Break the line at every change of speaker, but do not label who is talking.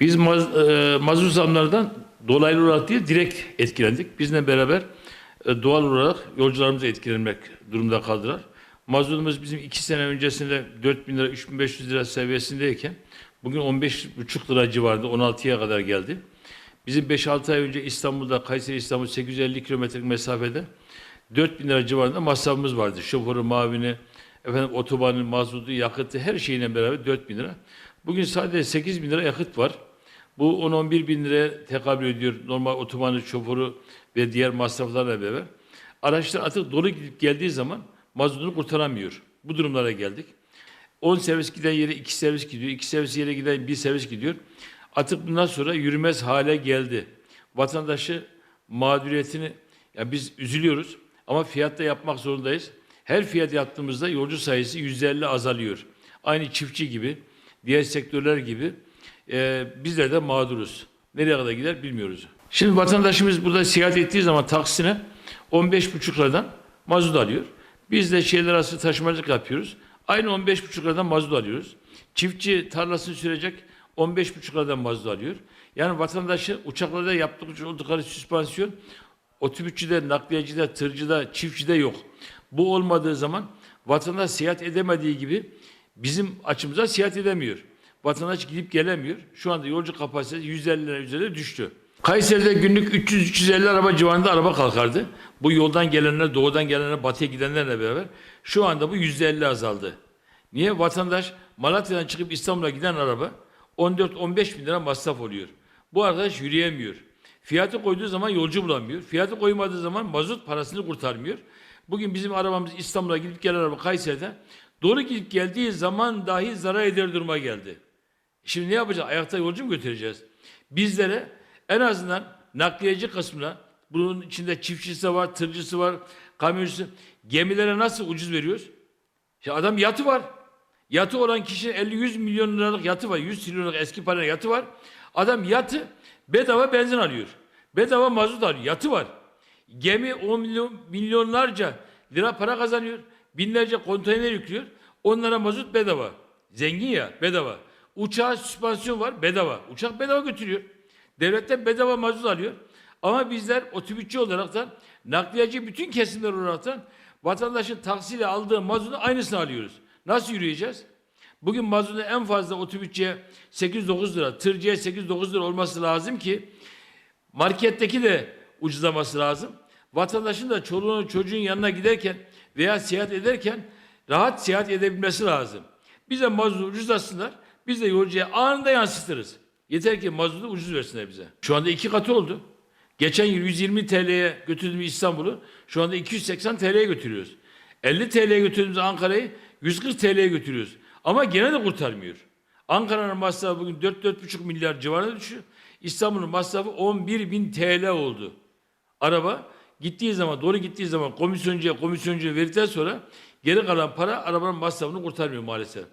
Biz maz, e, mazot zamlarından dolaylı olarak değil direkt etkilendik. Bizle beraber e, doğal olarak yolcularımız etkilenmek durumunda kaldılar. Mazotumuz bizim iki sene öncesinde 4 bin lira, 3500 lira seviyesindeyken bugün 15,5 lira civarında 16'ya kadar geldi. Bizim 5-6 ay önce İstanbul'da, Kayseri İstanbul 850 kilometrelik mesafede 4 bin lira civarında masrafımız vardı. Şoförü, mavini, efendim otobanın, mazotu, yakıtı her şeyine beraber 4 bin lira. Bugün sadece 8 bin lira yakıt var. Bu 10-11 bin liraya tekabül ediyor normal otobanın şoförü ve diğer masraflarla beraber. Araçlar artık dolu gidip geldiği zaman mazotunu kurtaramıyor. Bu durumlara geldik. 10 servis giden yere 2 servis gidiyor. 2 servis yere giden 1 servis gidiyor. Artık bundan sonra yürümez hale geldi. Vatandaşı mağduriyetini ya biz üzülüyoruz ama fiyatta yapmak zorundayız. Her fiyat yaptığımızda yolcu sayısı %50 azalıyor. Aynı çiftçi gibi, diğer sektörler gibi e, bizler de mağduruz. Nereye kadar gider bilmiyoruz. Şimdi vatandaşımız burada seyahat ettiği zaman taksine 15,5 liradan mazot alıyor. Biz de şehirler arası taşımacılık yapıyoruz. Aynı 15,5 liradan mazot alıyoruz. Çiftçi tarlasını sürecek 15,5 liradan mazot alıyor. Yani vatandaşı uçaklarda yaptıkları oldukları süspansiyon otobüsçüde, nakliyecide, tırcıda, çiftçide yok. Bu olmadığı zaman vatandaş seyahat edemediği gibi bizim açımıza seyahat edemiyor. Vatandaş gidip gelemiyor. Şu anda yolcu kapasitesi 150'lere üzerine düştü. Kayseri'de günlük 300-350 araba civarında araba kalkardı. Bu yoldan gelenler, doğudan gelenler, batıya gidenlerle beraber. Şu anda bu %50 azaldı. Niye? Vatandaş Malatya'dan çıkıp İstanbul'a giden araba 14-15 bin lira masraf oluyor. Bu arkadaş yürüyemiyor. Fiyatı koyduğu zaman yolcu bulamıyor. Fiyatı koymadığı zaman mazot parasını kurtarmıyor. Bugün bizim arabamız İstanbul'a gidip gelen araba Kayseri'de doğru gidip geldiği zaman dahi zarar eder duruma geldi. Şimdi ne yapacağız? Ayakta yolcu mu götüreceğiz? Bizlere en azından nakliyeci kısmına bunun içinde çiftçisi var, tırcısı var, kamyoncusu. Gemilere nasıl ucuz veriyoruz? Ya adam yatı var. Yatı olan kişi 50-100 milyon liralık yatı var. 100 trilyonluk eski para yatı var. Adam yatı bedava benzin alıyor. Bedava mazot alıyor. Yatı var. Gemi 10 milyon, milyonlarca lira para kazanıyor. Binlerce konteyner yüklüyor. Onlara mazot bedava. Zengin ya bedava. Uçağa süspansiyon var bedava. Uçak bedava götürüyor. Devletten bedava mazot alıyor. Ama bizler otobüsçü olaraktan, nakliyeci bütün kesimler olaraktan vatandaşın taksiyle aldığı mazotun aynısını alıyoruz. Nasıl yürüyeceğiz? Bugün mazotun en fazla otobüsçüye 8-9 lira, tırcıya 8-9 lira olması lazım ki marketteki de ucuzlaması lazım. Vatandaşın da çoluğunun çocuğun yanına giderken veya seyahat ederken rahat seyahat edebilmesi lazım. Bize mazotu ucuzlasınlar, biz de yolcuya anında yansıtırız. Yeter ki mazotu ucuz versinler bize. Şu anda iki katı oldu. Geçen yıl 120 TL'ye götürdüğümüz İstanbul'u şu anda 280 TL'ye götürüyoruz. 50 TL'ye götürdüğümüz Ankara'yı 140 TL'ye götürüyoruz. Ama gene de kurtarmıyor. Ankara'nın masrafı bugün 4-4,5 milyar civarına düşüyor. İstanbul'un masrafı 11 bin TL oldu. Araba gittiği zaman, doğru gittiği zaman komisyoncuya komisyoncuya verdikten sonra geri kalan para arabanın masrafını kurtarmıyor maalesef.